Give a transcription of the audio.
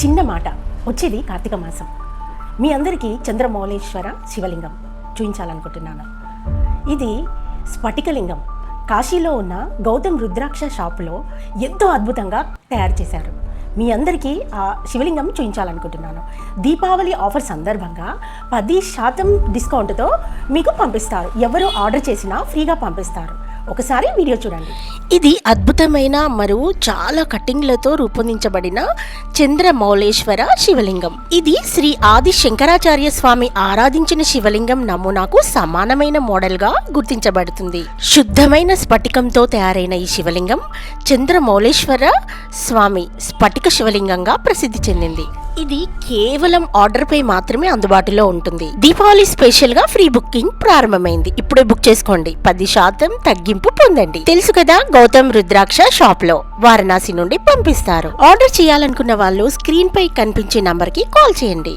చిన్న మాట వచ్చేది కార్తీక మాసం. మీ అందరికీ చంద్రమౌళేశ్వర శివలింగం చూపించాలనుకుంటున్నాను. ఇది స్ఫటికలింగం. కాశీలో ఉన్న గౌతమ్ రుద్రాక్ష షాపులో ఎంతో అద్భుతంగా తయారు చేశారు. మీ అందరికీ ఆ శివలింగం చూపించాలనుకుంటున్నాను. దీపావళి ఆఫర్ సందర్భంగా పది శాతం డిస్కౌంట్తో మీకు పంపిస్తారు. ఎవరు ఆర్డర్ చేసినా ఫ్రీగా పంపిస్తారు. ఒకసారి వీడియో చూడండి. ఇది అద్భుతమైన మరియు చాలా కట్టింగ్లతో రూపొందించబడిన చంద్రమౌళేశ్వర శివలింగం. ఇది శ్రీ ఆది శంకరాచార్య స్వామి ఆరాధించిన శివలింగం నమూనాకు సమానమైన మోడల్గా గుర్తించబడుతుంది. శుద్ధమైన స్ఫటికంతో తయారైన ఈ శివలింగం చంద్రమౌళేశ్వర స్వామి స్ఫటిక శివలింగంగా ప్రసిద్ధి చెందింది. ఇది కేవలం ఆర్డర్ పై మాత్రమే అందుబాటులో ఉంటుంది. దీపావళి స్పెషల్గా ఫ్రీ బుకింగ్ ప్రారంభమైంది. ఇప్పుడే బుక్ చేసుకోండి. పది శాతం తగ్గింపు పొందండి. తెలుసు కదా గౌతమ్ రుద్రాక్ష షాప్లో వారణాసి నుండి పంపిస్తారు. ఆర్డర్ చేయాలనుకున్న వాళ్ళు స్క్రీన్ పై కనిపించే నంబర్కి కాల్ చేయండి.